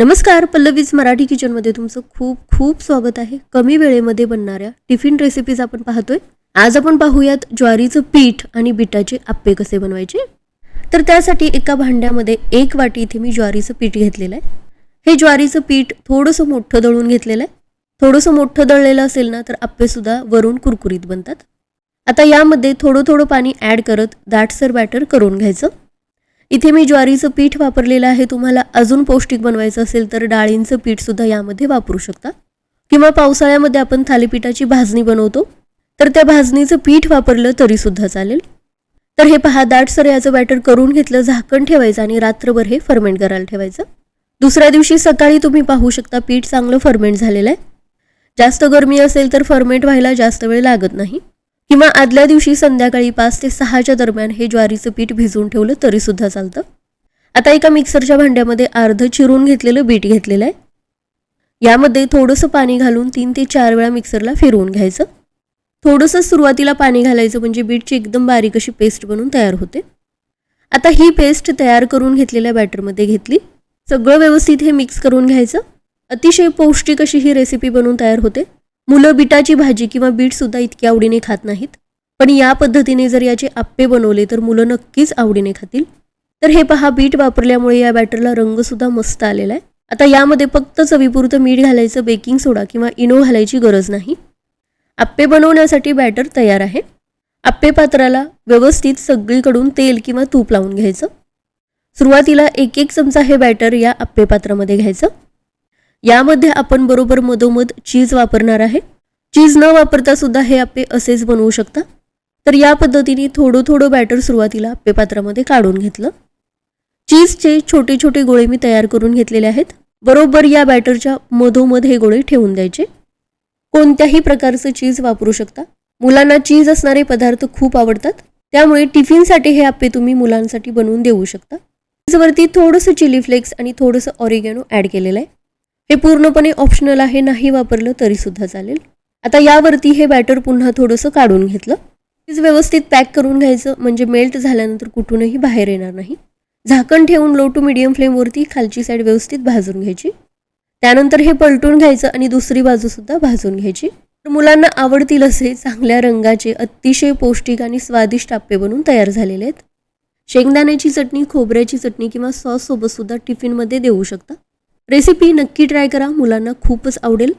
नमस्कार पल्लवीज मराठी किचनमध्ये तुमचं खूप खूप स्वागत आहे. कमी वेळेमध्ये बनणाऱ्या टिफिन रेसिपीज आपण पाहतोय. आज आपण पाहूयात ज्वारीचं पीठ आणि बिटाचे आप्पे कसे बनवायचे. तर त्यासाठी एका भांड्यामध्ये एक वाटी इथे मी ज्वारीचं पीठ घेतलेलं आहे. हे ज्वारीचं पीठ थोडंसं मोठं दळून घेतलेलं आहे. थोडंसं मोठं दळलेलं असेल ना तर आप्पेसुद्धा वरून कुरकुरीत बनतात. आता यामध्ये थोडं थोडं पाणी ॲड करत दाटसर बॅटर करून घ्यायचं. इथे मी ज्वारीचं पीठ वापरलेलं आहे. तुम्हाला अजून पौष्टिक बनवायचं असेल तर डाळींचं पीठसुद्धा यामध्ये वापरू शकता. किंवा पावसाळ्यामध्ये आपण थालीपीठाची भाजणी बनवतो. तर त्या भाजणीचं पीठ वापरलं तरीसुद्धा चालेल. तर हे पहा दाटसर याचं बॅटर करून घेतलं झाकण ठेवायचं आणि रात्रभर हे फर्मेंट करायला ठेवायचं. दुसऱ्या दिवशी सकाळी तुम्ही पाहू शकता पीठ चांगलं फर्मेंट झालेलं आहे. जास्त गरमी असेल तर फर्मेंट व्हायला जास्त वेळ लागत नाही. किंवा आदल्या दिवशी संध्याकाळी पाच ते सहाच्या दरम्यान हे ज्वारीचं पीठ भिजवून ठेवलं तरी सुद्धा चालतं. आता एका मिक्सरच्या भांड्यामध्ये अर्ध चिरून घेतलेलं बीट घेतलेलं आहे. यामध्ये थोडंसं पाणी घालून तीन ते चार वेळा मिक्सरला फिरवून घ्यायचं. थोडंसं सुरुवातीला पाणी घालायचं म्हणजे बीटची एकदम बारीक अशी पेस्ट बनून तयार होते. आता ही पेस्ट तयार करून घेतलेल्या बॅटरमध्ये घेतली. सगळं व्यवस्थित हे मिक्स करून घ्यायचं. अतिशय पौष्टिक अशी ही रेसिपी बनवून तयार होते. मुलं बिटाची भाजी किंवा बीटसुद्धा इतक्या आवडीने खात नाहीत. पण या पद्धतीने जर याचे आप्पे बनवले तर मुलं नक्कीच आवडीने खातील. तर हे पहा बीट वापरल्यामुळे या बॅटरला रंगसुद्धा मस्त आलेला आहे. आता यामध्ये फक्त चवीपुरतं मीठ घालायचं बेकिंग सोडा किंवा इनो घालायची गरज नाही. आप्पे बनवण्यासाठी बॅटर तयार आहे. आप्पे पात्राला व्यवस्थित सगळीकडून तेल किंवा तूप लावून घ्यायचं. सुरुवातीला एक एक चमचा हे बॅटर या आप्पे पात्रामध्ये घ्यायचं. यामध्ये आपण बरोबर मधोमध चीज वापरणार आहे. चीज न वापरता सुद्धा हे आप्पे असेच बनवू शकता. तर या पद्धतीने थोडं थोडं बॅटर सुरुवातीला आप्पे पात्रामध्ये काढून घेतलं. चीजचे छोटे छोटे गोळे मी तयार करून घेतलेले आहेत. बरोबर या बॅटरच्या मधोमध हे गोळे ठेवून द्यायचे. कोणत्याही प्रकारचं चीज वापरू शकता. मुलांना चीज असणारे पदार्थ खूप आवडतात. त्यामुळे टिफिनसाठी हे आप्पे तुम्ही मुलांसाठी बनवून देऊ शकता. चीजवरती थोडंसं चिली फ्लेक्स आणि थोडंसं ऑरिगॅनो ॲड केलेलं आहे. हे पूर्णपणे ऑप्शनल आहे नाही वापरलं तरीसुद्धा चालेल. आता यावरती हे बॅटर पुन्हा थोडंसं काढून घेतलं. तीच व्यवस्थित पॅक करून घ्यायचं म्हणजे मेल्ट झाल्यानंतर कुठूनही बाहेर येणार नाही. झाकण ठेवून लो टू मिडियम फ्लेमवरती खालची साईड व्यवस्थित भाजून घ्यायची. त्यानंतर हे पलटून घ्यायचं आणि दुसरी बाजूसुद्धा भाजून घ्यायची. तर मुलांना आवडतील असे चांगल्या रंगाचे अतिशय पौष्टिक आणि स्वादिष्ट आप्पे बनून तयार झालेले आहेत. शेंगदाण्याची चटणी खोबऱ्याची चटणी किंवा सॉससोबतसुद्धा टिफिनमध्ये देऊ शकता. रेसिपी नक्की ट्राय करा. मुलांना खूपच आवडेल.